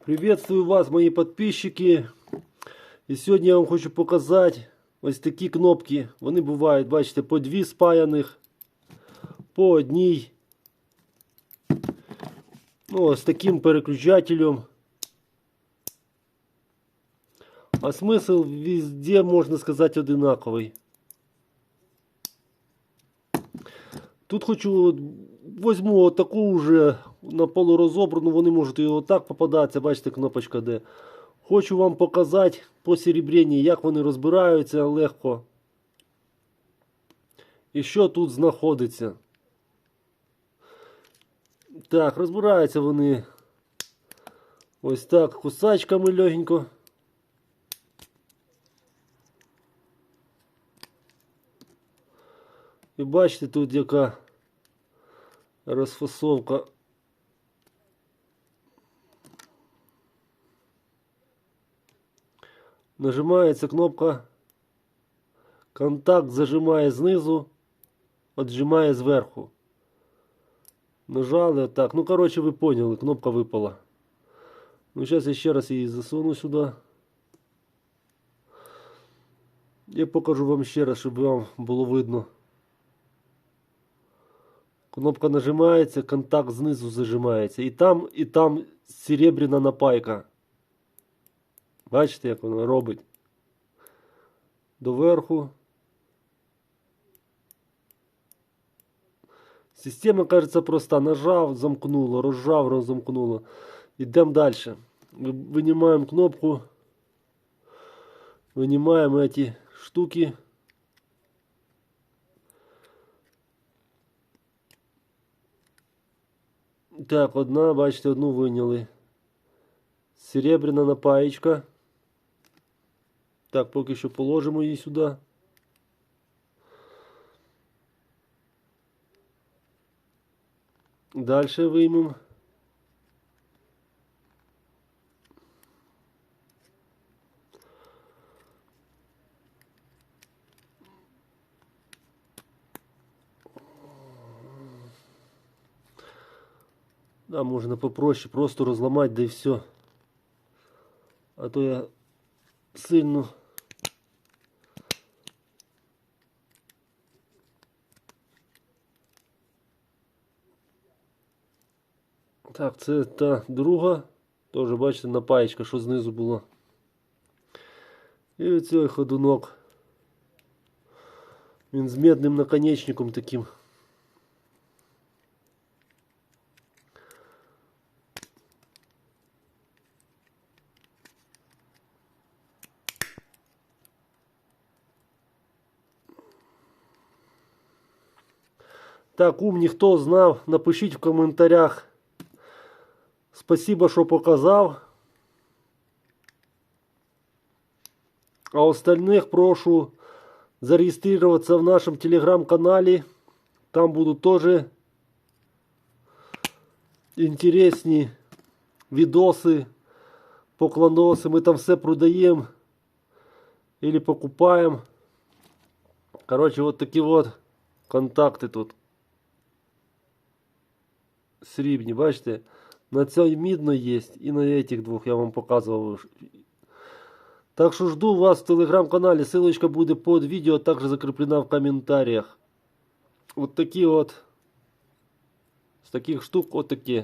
Приветствую вас, мої підписчики. І сьогодні я вам хочу показати ось такі кнопки. Вони бувають, бачите, по дві спаяних, по одній. Ну, з таким переключателем. А смисл везде, можна сказати, одинаковий. Тут хочу, от, возьму отаку вже на полурозобрану, вони можуть і отак попадатися, бачите, кнопочка де. Хочу вам показати по серебряні, як вони розбираються легко. І що тут знаходиться. Так, розбираються вони ось так кусачками легенько. І бачите, тут яка розфасовка. Нажимається кнопка. Контакт зажимає знизу, отжимає зверху. Нажали отак. Ну, коротше, ви поняли, кнопка випала. Ну, зараз я ще раз її засуну сюди. Я покажу вам ще раз, щоб вам було видно. Кнопка нажимається, контакт знизу зажимається. І там, і там серебряна напайка. Бачите, як воно робить? Доверху. Система, кажется, проста. Нажав, замкнуло, розжав, розамкнуло. Йдемо далі. Винімаємо кнопку. Винімаємо эти штуки. Так, одна, бачите, одну виняли. Серебряна напаєчка. Так, поки що положимо її сюди. Дальше виймемо. Да, можно попроще, просто розламати, да і все. А то я сильно. Так, це та друга. Теж бачите, напаєчка, що знизу була. І оцей ходунок. Він з медним наконечником таким. Так, умні, хто знав, напишіть в коментарях. Спасибо, що показав. А остальных прошу зарегистрироваться в нашем телеграм-канале. Там будут тоже интересные видосы, поклоносы. Мы там все продаем или покупаем. Короче, вот такие вот контакти тут. Срібні, бачите? На цій мідно є і на этих двох я вам показував. Так що жду вас в телеграм-каналі. Ссылочка буде под відео, також закреплена в коментарях. Вот такі от. З таких штук от такі.